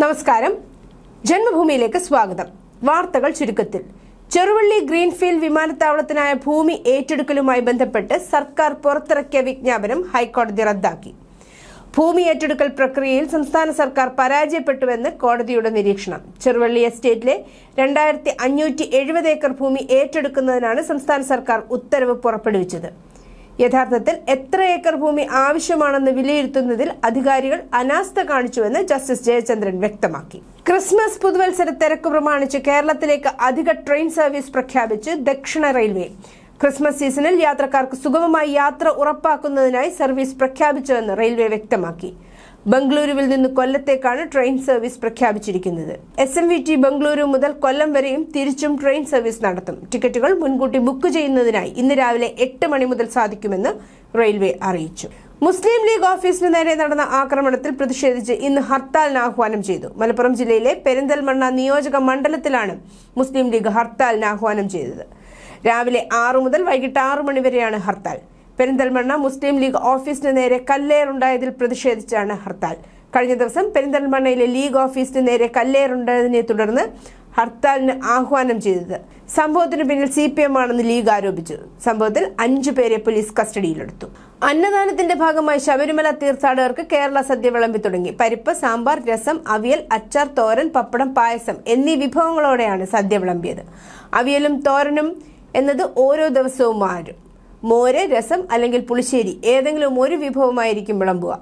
നമസ്കാരം. ജന്മഭൂമിയിലേക്ക് സ്വാഗതം. വാർത്തകൾ ചുരുക്കത്തിൽ. ചെറുവള്ളി ഗ്രീൻഫീൽഡ് വിമാനത്താവളത്തിനായ ഭൂമി ഏറ്റെടുക്കലുമായി ബന്ധപ്പെട്ട് സർക്കാർ പുറത്തിറക്കിയ വിജ്ഞാപനം ഹൈക്കോടതി റദ്ദാക്കി. ഭൂമി ഏറ്റെടുക്കൽ പ്രക്രിയയിൽ സംസ്ഥാന സർക്കാർ പരാജയപ്പെട്ടുവെന്ന് കോടതിയുടെ നിരീക്ഷണം. ചെറുവള്ളി എസ്റ്റേറ്റിലെ രണ്ടായിരത്തി അഞ്ഞൂറ്റി ഏക്കർ ഭൂമി ഏറ്റെടുക്കുന്നതിനാണ് സംസ്ഥാന സർക്കാർ ഉത്തരവ് പുറപ്പെടുവിച്ചത്. യഥാർത്ഥത്തിൽ എത്ര ഏക്കർ ഭൂമി ആവശ്യമാണെന്ന് വിലയിരുത്തുന്നതിൽ അധികാരികൾ അനാസ്ഥ കാണിച്ചുവെന്ന് ജസ്റ്റിസ് ജയചന്ദ്രൻ വ്യക്തമാക്കി. ക്രിസ്മസ് പുതുവത്സര തിരക്ക് പ്രമാണിച്ച് കേരളത്തിലേക്ക് അധിക ട്രെയിൻ സർവീസ് പ്രഖ്യാപിച്ച് ദക്ഷിണ റെയിൽവേ. ക്രിസ്മസ് സീസണിൽ യാത്രക്കാർക്ക് സുഗമമായി യാത്ര ഉറപ്പാക്കുന്നതിനായി സർവീസ് പ്രഖ്യാപിച്ചുവെന്ന് റെയിൽവേ വ്യക്തമാക്കി. ബംഗളൂരുവിൽ നിന്ന് കൊല്ലത്തേക്കാണ് ട്രെയിൻ സർവീസ് പ്രഖ്യാപിച്ചിരിക്കുന്നത്. S M V T Bengaluru മുതൽ കൊല്ലം വരെയും തിരിച്ചും ട്രെയിൻ സർവീസ് നടത്തും. ടിക്കറ്റുകൾ മുൻകൂട്ടി ബുക്ക് ചെയ്യുന്നതിനായി ഇന്ന് രാവിലെ എട്ട് മണി മുതൽ സാധിക്കുമെന്ന് റെയിൽവേ അറിയിച്ചു. മുസ്ലിം ലീഗ് ഓഫീസിന് നേരെ നടന്ന ആക്രമണത്തിൽ പ്രതിഷേധിച്ച് ഇന്ന് ഹർത്താലിന് ആഹ്വാനം ചെയ്തു. മലപ്പുറം ജില്ലയിലെ പെരിന്തൽമണ്ണ നിയോജക മണ്ഡലത്തിലാണ് മുസ്ലിം ലീഗ് ഹർത്താലിന് ആഹ്വാനം ചെയ്തത്. രാവിലെ ആറു മുതൽ വൈകിട്ട് ആറു മണിവരെയാണ് ഹർത്താൽ. പെരിന്തൽമണ്ണ മുസ്ലിം ലീഗ് ഓഫീസിന് നേരെ കല്ലേറുണ്ടായതിൽ പ്രതിഷേധിച്ചാണ് ഹർത്താൽ. കഴിഞ്ഞ ദിവസം പെരിന്തൽമണ്ണയിലെ ലീഗ് ഓഫീസിന് നേരെ കല്ലേറുണ്ടായതിനെ തുടർന്ന് ഹർത്താലിന് ആഹ്വാനം ചെയ്തത്. സംഭവത്തിന് പിന്നിൽ സി പി എം ആണെന്ന് ലീഗ് ആരോപിച്ചു. സംഭവത്തിൽ അഞ്ചു പേരെ പോലീസ് കസ്റ്റഡിയിലെടുത്തു. അന്നദാനത്തിന്റെ ഭാഗമായി ശബരിമല തീർത്ഥാടകർക്ക് കേരള സദ്യ വിളമ്പി തുടങ്ങി. പരിപ്പ് സാമ്പാർ രസം അവിയൽ അച്ചാർ തോരൻ പപ്പടം പായസം എന്നീ വിഭവങ്ങളോടെയാണ് സദ്യ വിളമ്പിയത്. അവിയലും തോരനും എന്നത് ഓരോ ദിവസവും മാറും. മോര് രസം അല്ലെങ്കിൽ പുളിശ്ശേരി. ഏതെങ്കിലും ഒരു വിഭവമായിരിക്കും വിളമ്പുക.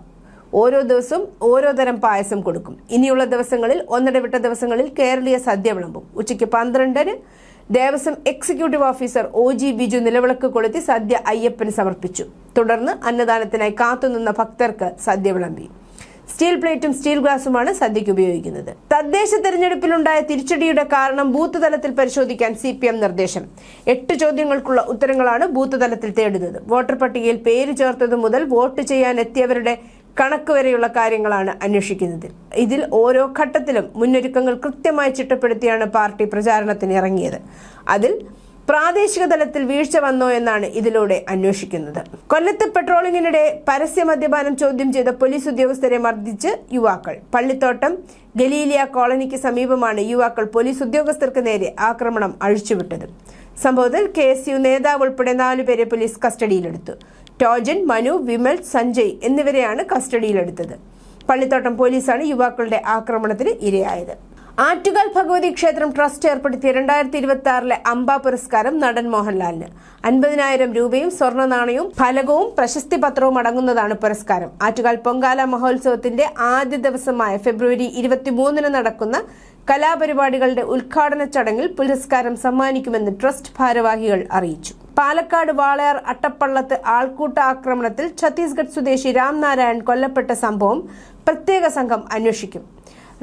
ഓരോ ദിവസവും ഓരോ തരം പായസം കൊടുക്കും. ഇനിയുള്ള ദിവസങ്ങളിൽ ഒന്നിടവിട്ട ദിവസങ്ങളിൽ കേരളീയ സദ്യ വിളമ്പും. ഉച്ചയ്ക്ക് പന്ത്രണ്ടിന് Devaswom executive officer O G Biju നിലവിളക്ക് കൊളുത്തി സദ്യ അയ്യപ്പന് സമർപ്പിച്ചു. തുടർന്ന് അന്നദാനത്തിനായി കാത്തുനിന്ന ഭക്തർക്ക് സദ്യ വിളമ്പി. സ്റ്റീൽ പ്ലേറ്റും സ്റ്റീൽ ഗ്ലാസുമാണ് സദ്യയ്ക്ക് ഉപയോഗിക്കുന്നത്. തദ്ദേശ തെരഞ്ഞെടുപ്പിലുണ്ടായ തിരിച്ചടിയുടെ കാരണം ബൂത്ത് തലത്തിൽ പരിശോധിക്കാൻ സി നിർദ്ദേശം. എട്ട് ചോദ്യങ്ങൾക്കുള്ള ഉത്തരങ്ങളാണ് ബൂത്ത് തലത്തിൽ തേടുന്നത്. വോട്ടർ പട്ടികയിൽ പേര് ചേർത്തത് മുതൽ വോട്ട് ചെയ്യാൻ എത്തിയവരുടെ കണക്ക് വരെയുള്ള കാര്യങ്ങളാണ് അന്വേഷിക്കുന്നത്. ഇതിൽ ഓരോ ഘട്ടത്തിലും മുന്നൊരുക്കങ്ങൾ കൃത്യമായി ചിട്ടപ്പെടുത്തിയാണ് പാർട്ടി പ്രചാരണത്തിന് ഇറങ്ങിയത്. അതിൽ പ്രാദേശിക തലത്തിൽ വീഴ്ച വന്നോ എന്നാണ് ഇതിലൂടെ അന്വേഷിക്കുന്നത്. കൊല്ലത്ത് പെട്രോളിങ്ങിനിടെ പരസ്യ മദ്യപാനം ചോദ്യം ചെയ്ത പോലീസ് ഉദ്യോഗസ്ഥരെ മർദ്ദിച്ച് യുവാക്കൾ. പള്ളിത്തോട്ടം ഗലീലിയ കോളനിക്ക് സമീപമാണ് യുവാക്കൾ പോലീസ് ഉദ്യോഗസ്ഥർക്ക് നേരെ ആക്രമണം അഴിച്ചുവിട്ടത്. സംഭവത്തിൽ കെ എസ് യു നേതാവ് ഉൾപ്പെടെ നാലുപേരെ പോലീസ് കസ്റ്റഡിയിലെടുത്തു. ടോജൻ മനു വിമൽ സഞ്ജയ് എന്നിവരെയാണ് കസ്റ്റഡിയിലെടുത്തത്. പള്ളിത്തോട്ടം പോലീസാണ് യുവാക്കളുടെ ആക്രമണത്തിന് ഇരയായത്. ആറ്റുകാൽ ഭഗവതി ക്ഷേത്രം ട്രസ്റ്റ് ഏർപ്പെടുത്തിയ രണ്ടായിരത്തി ഇരുപത്തി ആറിലെ അംബ പുരസ്കാരം നടൻ മോഹൻലാലിന്. അൻപതിനായിരം രൂപയും സ്വർണ നാണയവും ഫലകവും പ്രശസ്തി പത്രവും അടങ്ങുന്നതാണ് പുരസ്കാരം. ആറ്റുകാൽ പൊങ്കാല മഹോത്സവത്തിന്റെ ആദ്യ ദിവസമായ ഫെബ്രുവരി ഇരുപത്തിമൂന്നിന് നടക്കുന്ന കലാപരിപാടികളുടെ ഉദ്ഘാടന ചടങ്ങിൽ പുരസ്കാരം സമ്മാനിക്കുമെന്ന് ട്രസ്റ്റ് ഭാരവാഹികൾ അറിയിച്ചു. പാലക്കാട് വാളയാർ അട്ടപ്പള്ളത്ത് ആൾക്കൂട്ട ആക്രമണത്തിൽ ഛത്തീസ്ഗഡ് സ്വദേശി രാംനാരായൺ കൊല്ലപ്പെട്ട സംഭവം പ്രത്യേക സംഘം അന്വേഷിക്കും.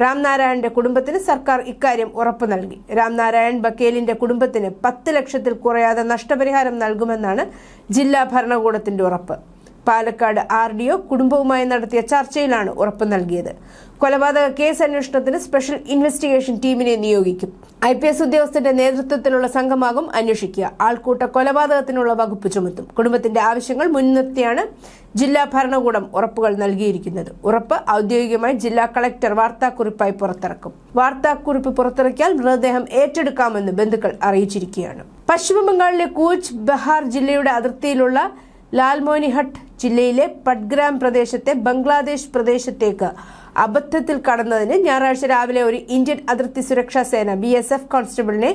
രാംനാരായണന്റെ കുടുംബത്തിന് സർക്കാർ ഇക്കാര്യം ഉറപ്പു നൽകി. രാംനാരായൺ ബക്കേലിന്റെ കുടുംബത്തിന് പത്ത് ലക്ഷത്തിൽ കുറയാതെ നഷ്ടപരിഹാരം നൽകുമെന്നാണ് ജില്ലാ ഭരണകൂടത്തിന്റെ ഉറപ്പ്. പാലക്കാട് ആർ ഡി ഒ കുടുംബവുമായി നടത്തിയ ചർച്ചയിലാണ് ഉറപ്പ് നൽകിയത്. കൊലപാതക കേസ് അന്വേഷണത്തിന് സ്പെഷ്യൽ ഇൻവെസ്റ്റിഗേഷൻ ടീമിനെ നിയോഗിക്കും. ഐ പി എസ് ഉദ്യോഗസ്ഥന്റെ നേതൃത്വത്തിലുള്ള സംഘമാകും അന്വേഷിക്കുക. ആൾക്കൂട്ട കൊലപാതകത്തിനുള്ള വകുപ്പ് ചുമത്തും. കുടുംബത്തിന്റെ ആവശ്യങ്ങൾ മുൻനിർത്തിയാണ് ജില്ലാ ഭരണകൂടം ഉറപ്പുകൾ നൽകിയിരിക്കുന്നത്. ഉറപ്പ് ഔദ്യോഗികമായി ജില്ലാ കളക്ടർ വാർത്താക്കുറിപ്പായി പുറത്തിറക്കും. വാർത്താക്കുറിപ്പ് പുറത്തിറക്കിയാൽ മൃതദേഹം ഏറ്റെടുക്കാമെന്ന് ബന്ധുക്കൾ അറിയിച്ചിരിക്കുകയാണ്. പശ്ചിമബംഗാളിലെ കൂച്ച് ബഹാർ ജില്ലയുടെ അതിർത്തിയിലുള്ള ലാൽമോനിഹട്ട് ജില്ലയിലെ പട്ഗ്രാം പ്രദേശത്തെ ബംഗ്ലാദേശ് പ്രദേശത്തേക്ക് അബദ്ധത്തിൽ കടന്നതിന് ഞായറാഴ്ച രാവിലെ ഒരു ഇന്ത്യൻ അതിർത്തി സുരക്ഷാ സേന B S F കോൺസ്റ്റബിളിനെ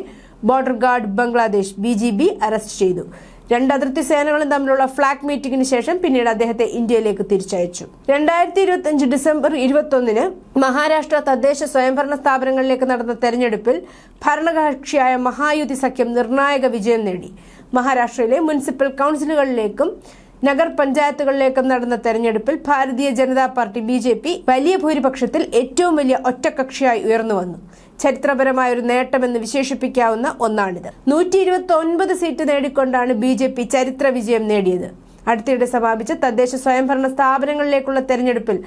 border guard Bangladesh B G B arrest ചെയ്തു. രണ്ട് അതിർത്തി സേനകളും തമ്മിലുള്ള ഫ്ളാഗ് മീറ്റിംഗിന് ശേഷം പിന്നീട് അദ്ദേഹത്തെ ഇന്ത്യയിലേക്ക് തിരിച്ചയച്ചു. രണ്ടായിരത്തി ഇരുപത്തി അഞ്ച് ഡിസംബർ ഇരുപത്തൊന്നിന് മഹാരാഷ്ട്ര തദ്ദേശ സ്വയംഭരണ സ്ഥാപനങ്ങളിലേക്ക് നടന്ന തെരഞ്ഞെടുപ്പിൽ ഭരണകക്ഷിയായ മഹായുതി സഖ്യം നിർണായക വിജയം നേടി. മഹാരാഷ്ട്രയിലെ മുനിസിപ്പൽ കൗൺസിലുകളിലേക്കും നഗർ പഞ്ചായത്തുകളിലേക്കും നടന്ന തെരഞ്ഞെടുപ്പിൽ Bharatiya Janata party B J P വലിയ ഭൂരിപക്ഷത്തിൽ ഏറ്റവും വലിയ ഒറ്റക്കക്ഷിയായി ഉയർന്നു വന്നു. ചരിത്രപരമായ ഒരു നേട്ടമെന്ന് വിശേഷിപ്പിക്കാവുന്ന ഒന്നാണിത്. നൂറ്റി ഇരുപത്തി ഒൻപത് സീറ്റ് നേടിക്കൊണ്ടാണ് ബി ജെ പി ചരിത്ര വിജയം നേടിയത്. അടുത്തിടെ സമാപിച്ച തദ്ദേശ സ്വയംഭരണ സ്ഥാപനങ്ങളിലേക്കുള്ള തെരഞ്ഞെടുപ്പിൽ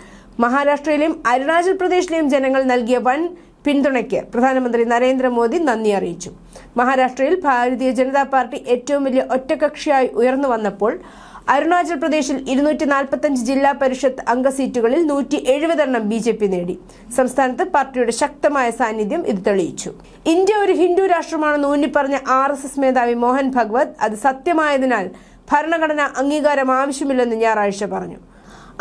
മഹാരാഷ്ട്രയിലെയും അരുണാചൽ പ്രദേശിലെയും ജനങ്ങൾ നൽകിയ വൻ പിന്തുണയ്ക്ക് പ്രധാനമന്ത്രി നരേന്ദ്രമോദി നന്ദി അറിയിച്ചു. മഹാരാഷ്ട്രയിൽ ഭാരതീയ ജനതാ പാർട്ടി ഏറ്റവും വലിയ ഒറ്റകക്ഷിയായി ഉയർന്നു വന്നപ്പോൾ അരുണാചൽ പ്രദേശിൽ ഇരുന്നൂറ്റി നാൽപ്പത്തഞ്ച് ജില്ലാ പരിഷത്ത് അംഗസീറ്റുകളിൽ നൂറ്റി എഴുപതെണ്ണം ബി ജെ പി നേടി. സംസ്ഥാനത്ത് പാർട്ടിയുടെ ശക്തമായ സാന്നിധ്യം ഇത് തെളിയിച്ചു. ഇന്ത്യ ഒരു ഹിന്ദു രാഷ്ട്രമാണെന്ന് ഊന്നിപ്പറഞ്ഞ ആർ എസ് എസ് മേധാവി മോഹൻ ഭഗവത് അത് സത്യമായതിനാൽ ഭരണഘടന അംഗീകാരം ആവശ്യമില്ലെന്ന് ഞായറാഴ്ച പറഞ്ഞു.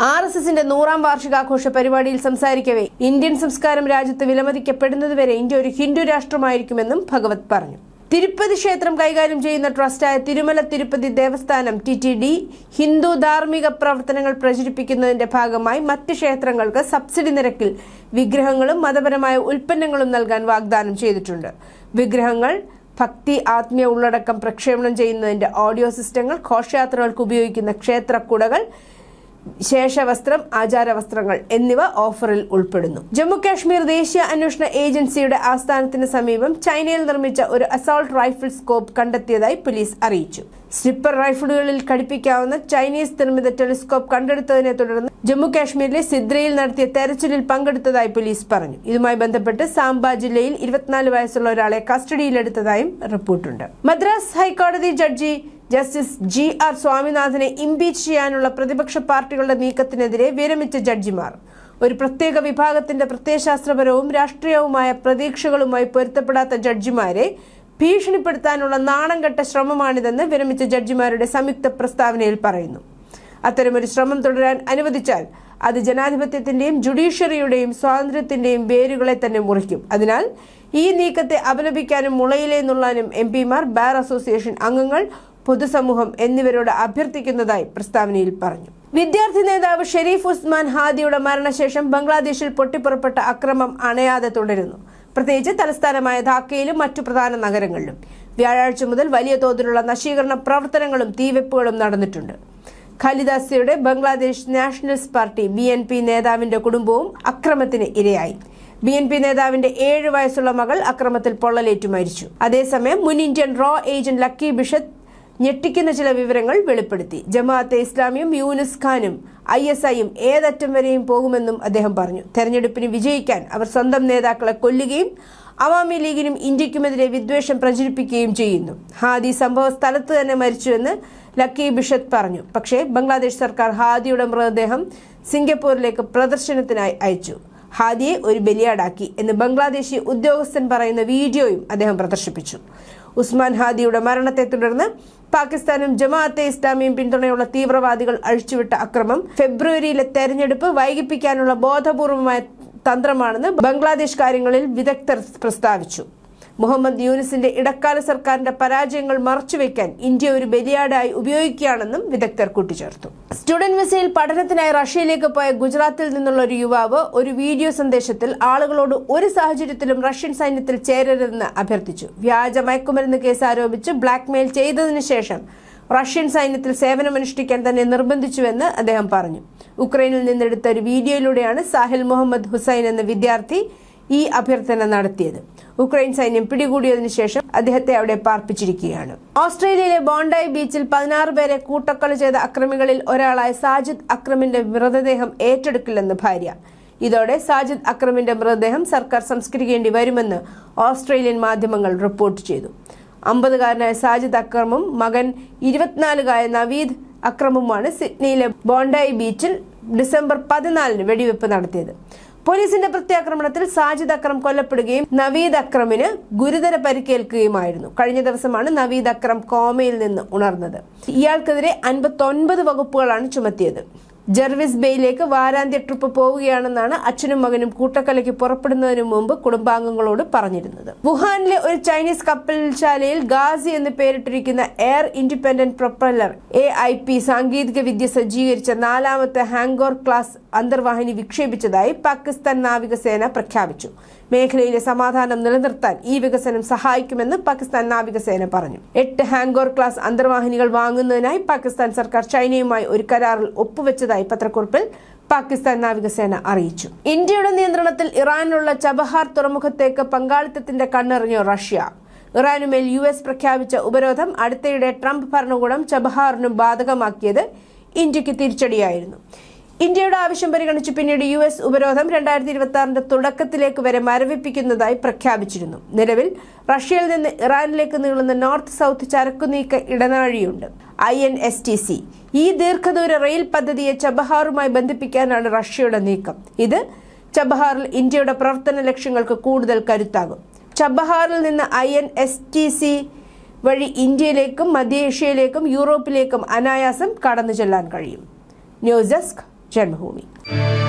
ആർ എസ് എസിന്റെ നൂറാം വാർഷികാഘോഷ പരിപാടിയിൽ സംസാരിക്കവേ. ഇന്ത്യൻ സംസ്കാരം രാജ്യത്ത് വിലമതിക്കപ്പെടുന്നതുവരെ ഇന്ത്യ ഒരു ഹിന്ദു രാഷ്ട്രമായിരിക്കുമെന്നും ഭഗവത് പറഞ്ഞു. തിരുപ്പതി ക്ഷേത്രം കൈകാര്യം ചെയ്യുന്ന ട്രസ്റ്റായ Tirumala Tirupati Devasthanam T T D Hindu ധാർമ്മിക പ്രവർത്തനങ്ങൾ പ്രചരിപ്പിക്കുന്നതിന്റെ ഭാഗമായി മറ്റ് ക്ഷേത്രങ്ങൾക്ക് സബ്സിഡി നിരക്കിൽ വിഗ്രഹങ്ങളും മതപരമായ ഉൽപ്പന്നങ്ങളും നൽകാൻ വാഗ്ദാനം ചെയ്തിട്ടുണ്ട്. വിഗ്രഹങ്ങൾ ഭക്തി ആത്മീയ ഉള്ളടക്കം പ്രക്ഷേപണം ചെയ്യുന്നതിന്റെ ഓഡിയോ സിസ്റ്റങ്ങൾ ഘോഷയാത്രകൾക്ക് ഉപയോഗിക്കുന്ന ക്ഷേത്രക്കുടകൾ ശേഷവസ്ത്രം ആചാരവസ്ത്രങ്ങൾ എന്നിവ ഓഫറിൽ ഉൾപ്പെടുന്നു. ജമ്മു കാശ്മീർ ദേശീയ അന്വേഷണ ഏജൻസിയുടെ ആസ്ഥാനത്തിന് സമീപം ചൈനയിൽ നിർമ്മിച്ച ഒരു അസോൾട്ട് റൈഫിൾ സ്കോപ്പ് കണ്ടെത്തിയതായി പോലീസ് അറിയിച്ചു. സ്ലിപ്പർ റൈഫിളുകളിൽ ഘടിപ്പിക്കാവുന്ന ചൈനീസ് നിർമ്മിത ടെലിസ്കോപ്പ് കണ്ടെടുത്തതിനെ തുടർന്ന് ജമ്മു കാശ്മീരിലെ സിദ്രയിൽ നടത്തിയ തെരച്ചിലിൽ പങ്കെടുത്തതായി പോലീസ് പറഞ്ഞു. ഇതുമായി ബന്ധപ്പെട്ട് സാംബ ജില്ലയിൽ ഇരുപത്തിനാല് വയസ്സുള്ള ഒരാളെ കസ്റ്റഡിയിലെടുത്തതായും റിപ്പോർട്ടുണ്ട്. Madras high court judge justice G R സ്വാമിനാഥനെ impeach ചെയ്യാനുള്ള പ്രതിപക്ഷ പാർട്ടികളുടെ നീക്കത്തിനെതിരെ വിരമിച്ച ജഡ്ജിമാർ. ഒരു പ്രത്യേക വിഭാഗത്തിന്റെ പ്രത്യയശാസ്ത്രപരവും രാഷ്ട്രീയവുമായ പ്രതീക്ഷകളുമായി പൊരുത്തപ്പെടാത്ത ജഡ്ജിമാരെ ഭീഷണിപ്പെടുത്താനുള്ള നാണംകെട്ട ശ്രമമാണിതെന്ന് വിരമിച്ച ജഡ്ജിമാരുടെ സംയുക്ത പ്രസ്താവനയിൽ പറയുന്നു. അത്തരമൊരു ശ്രമം തുടരാൻ അനുവദിച്ചാൽ അത് ജനാധിപത്യത്തിന്റെയും ജുഡീഷ്യറിയുടെയും സ്വാതന്ത്ര്യത്തിന്റെയും വേരുകളെ തന്നെ മുറിക്കും. അതിനാൽ ഈ നീക്കത്തെ അപലപിക്കാനും മുളയിലേ നുള്ളാനും എം പിമാർ ബാർ അസോസിയേഷൻ അംഗങ്ങൾ പൊതുസമൂഹം എന്നിവരോട് അഭ്യർത്ഥിക്കുന്നതായി പ്രസ്താവനയിൽ പറഞ്ഞു. വിദ്യാർത്ഥി നേതാവ് ഷെരീഫ് ഉസ്മാൻ ഹാദിയുടെ മരണശേഷം ബംഗ്ലാദേശിൽ പൊട്ടിപ്പുറപ്പെട്ട അക്രമം അണയാതെ തുടരുന്നു. പ്രത്യേകിച്ച് തലസ്ഥാനമായ ധാക്കയിലും മറ്റു പ്രധാന നഗരങ്ങളിലും. വ്യാഴാഴ്ച മുതൽ വലിയ തോതിലുള്ള നശീകരണ പ്രവർത്തനങ്ങളും തീവെപ്പുകളും നടന്നിട്ടുണ്ട്. ഖലിദാസിയുടെ Bangladesh nationalist party B N P നേതാവിന്റെ കുടുംബവും അക്രമത്തിന് ഇരയായി. ബി എൻ പി നേതാവിന്റെ ഏഴ് വയസ്സുള്ള മകൾ അക്രമത്തിൽ പൊള്ളലേറ്റു മരിച്ചു. അതേസമയം മുൻ ഇന്ത്യൻ റോ ഏജന്റ് ലക്കി ബിഷത്ത് ഞെട്ടിക്കുന്ന ചില വിവരങ്ങൾ വെളിപ്പെടുത്തി. ജമാഅത്തെ ഇസ്ലാമിയും യൂനിസ് ഖാനും ഐ എസ് ഐയും ഏതറ്റം വരെയും പോകുമെന്നും അദ്ദേഹം പറഞ്ഞു. തെരഞ്ഞെടുപ്പിന് വിജയിക്കാൻ അവർ സ്വന്തം നേതാക്കളെ കൊല്ലുകയും അവാമി ലീഗിനും ഇന്ത്യക്കുമെതിരെ വിദ്വേഷം പ്രചരിപ്പിക്കുകയും ചെയ്യുന്നു. ഹാദി സംഭവ സ്ഥലത്ത് തന്നെ മരിച്ചുവെന്ന് ലക്കി ബിഷത്ത് പറഞ്ഞു. പക്ഷേ ബംഗ്ലാദേശ് സർക്കാർ ഹാദിയുടെ മൃതദേഹം സിംഗപ്പൂരിലേക്ക് പ്രദർശനത്തിനായി അയച്ചു. ഹാദിയെ ഒരു ബലിയാടാക്കി എന്ന് ബംഗ്ലാദേശി ഉദ്യോഗസ്ഥൻ പറയുന്ന വീഡിയോയും അദ്ദേഹം പ്രദർശിപ്പിച്ചു. ഉസ്മാൻ ഹാദിയുടെ മരണത്തെ തുടർന്ന് പാകിസ്ഥാനും ജമാഅത്തെ ഇസ്ലാമിയും പിന്തുണയുള്ള തീവ്രവാദികൾ അഴിച്ചുവിട്ട അക്രമം. ഫെബ്രുവരിയിലെ തെരഞ്ഞെടുപ്പ് വൈകിപ്പിക്കാനുള്ള ബോധപൂർവമായ തന്ത്രമാണെന്ന് ബംഗ്ലാദേശ് കാര്യങ്ങളിൽ വിദഗ്ധർ പ്രസ്താവിച്ചു. മുഹമ്മദ് യൂനിസിന്റെ ഇടക്കാല സർക്കാരിന്റെ പരാജയങ്ങൾ മറച്ചുവെക്കാൻ ഇന്ത്യ ഒരു ബലിയാടായി ഉപയോഗിക്കുകയാണെന്നും വിദഗ്ധർ കൂട്ടിച്ചേർത്തു. സ്റ്റുഡന്റ് വിസയിൽ പഠനത്തിനായി റഷ്യയിലേക്ക് പോയ ഗുജറാത്തിൽ നിന്നുള്ള ഒരു യുവാവ് ഒരു വീഡിയോ സന്ദേശത്തിൽ ആളുകളോട് ഒരു സാഹചര്യത്തിലും റഷ്യൻ സൈന്യത്തിൽ ചേരരുതെന്ന് അഭ്യർത്ഥിച്ചു. വ്യാജ മയക്കുമരുന്ന് കേസ് ആരോപിച്ച് ബ്ലാക്ക്മെയിൽ ചെയ്തതിനു ശേഷം റഷ്യൻ സൈന്യത്തിൽ സേവനമനുഷ്ഠിക്കാൻ തന്നെ നിർബന്ധിച്ചുവെന്ന് അദ്ദേഹം പറഞ്ഞു. ഉക്രൈനിൽ നിന്നെടുത്ത ഒരു വീഡിയോയിലൂടെയാണ് സാഹിൽ മുഹമ്മദ് ഹുസൈൻ എന്ന വിദ്യാർത്ഥി ഈ അഭ്യർത്ഥന നടത്തിയത്. ഉക്രൈൻ സൈന്യം പിടികൂടിയതിനു ശേഷം അദ്ദേഹത്തെ അവിടെ പാർപ്പിച്ചിരിക്കുകയാണ്. ഓസ്ട്രേലിയയിലെ ബോണ്ടായി ബീച്ചിൽ പതിനാറ് പേരെ കൂട്ടക്കൊല ചെയ്ത അക്രമികളിൽ ഒരാളായ സാജിദ് അക്രമിന്റെ മൃതദേഹം ഏറ്റെടുക്കില്ലെന്ന് ഭാര്യ. ഇതോടെ സാജിദ് അക്രമിന്റെ മൃതദേഹം സർക്കാർ സംസ്കരിക്കേണ്ടി വരുമെന്ന് ഓസ്ട്രേലിയൻ മാധ്യമങ്ങൾ റിപ്പോർട്ട് ചെയ്തു. അമ്പതുകാരനായ സാജിദ് അക്രമും മകൻ ഇരുപത്തിനാലുകായ നവീദ് അക്രമുമാണ് സിഡ്നിയിലെ ബോണ്ടായി ബീച്ചിൽ ഡിസംബർ പതിനാലിന് വെടിവെപ്പ് നടത്തിയത്. പോലീസിന്റെ പ്രത്യാക്രമണത്തിൽ സാജിദ് അക്രം കൊല്ലപ്പെടുകയും നവീദ് അക്രമിന് ഗുരുതര പരിക്കേൽക്കുകയുമായിരുന്നു. കഴിഞ്ഞ ദിവസമാണ് നവീദ് അക്രം കോമയിൽ നിന്ന് ഉണർന്നത്. ഇയാൾക്കെതിരെ അൻപത്തൊൻപത് വകുപ്പുകളാണ് ചുമത്തിയത്. ജർവിസ് ബേയിലേക്ക് വാരാന്ത്യ ട്രിപ്പ് പോവുകയാണെന്നാണ് അച്ഛനും മകനും കൂട്ടക്കലയ്ക്ക് പുറപ്പെടുന്നതിന് മുമ്പ് കുടുംബാംഗങ്ങളോട് പറഞ്ഞിരുന്നത്. വുഹാനിലെ ഒരു ചൈനീസ് കപ്പൽശാലയിൽ ഗാസി എന്ന് പേരിട്ടിരിക്കുന്ന air independent propeller A I P സാങ്കേതിക വിദ്യ സജ്ജീകരിച്ച നാലാമത്തെ ഹാങ്കോർ ക്ലാസ് അന്തർവാഹിനി വിക്ഷേപിച്ചതായി പാകിസ്ഥാൻ നാവികസേന പ്രഖ്യാപിച്ചു. മേഖലയിലെ സമാധാനം നിലനിർത്താൻ ഈ വികസനം സഹായിക്കുമെന്ന് പാകിസ്ഥാൻ നാവികസേന പറഞ്ഞു. എട്ട് ഹാങ്കോർ ക്ലാസ് അന്തർവാഹിനികൾ വാങ്ങുന്നതിനായി പാകിസ്ഥാൻ സർക്കാർ ചൈനയുമായി ഒരു കരാറിൽ ഒപ്പുവെച്ചതായി പത്രക്കുറിപ്പിൽ പാകിസ്ഥാൻ നാവികസേന അറിയിച്ചു. ഇന്ത്യയുടെ നിയന്ത്രണത്തിൽ ഇറാനിലുള്ള ചബഹാർ തുറമുഖത്തേക്ക് പങ്കാളിത്തത്തിന്റെ കണ്ണെറിഞ്ഞു റഷ്യ. ഇറാനുമേൽ യു എസ് പ്രഖ്യാപിച്ച ഉപരോധം അടുത്തിടെ ട്രംപ് ഭരണകൂടം ചബഹാറിനും ബാധകമാക്കിയത് ഇന്ത്യയ്ക്ക് തിരിച്ചടിയായിരുന്നു. ഇന്ത്യയുടെ ആവശ്യം പരിഗണിച്ച് പിന്നീട് യു എസ് ഉപരോധം രണ്ടായിരത്തി ഇരുപത്തി ആറിന്റെ തുടക്കത്തിലേക്ക് വരെ മരവിപ്പിക്കുന്നതായി പ്രഖ്യാപിച്ചിരുന്നു. നിലവിൽ റഷ്യയിൽ നിന്ന് ഇറാനിലേക്ക് നീളുന്ന നോർത്ത് സൗത്ത് ചരക്കുനീക്ക ഇടനാഴിയുണ്ട്. I N S T C ഈ ദീർഘദൂര റെയിൽ പദ്ധതിയെ ചബഹാറുമായി ബന്ധിപ്പിക്കാനാണ് റഷ്യയുടെ നീക്കം. ഇത് ചബഹാറിൽ ഇന്ത്യയുടെ പ്രവർത്തന ലക്ഷ്യങ്ങൾക്ക് കൂടുതൽ കരുത്താകും. ചബഹാറിൽ നിന്ന് I N S T C വഴി ഇന്ത്യയിലേക്കും മധ്യേഷ്യയിലേക്കും യൂറോപ്പിലേക്കും അനായാസം കടന്നു ചെല്ലാൻ കഴിയും. ന്യൂസ് ഡെസ്ക് जन्मभूमि।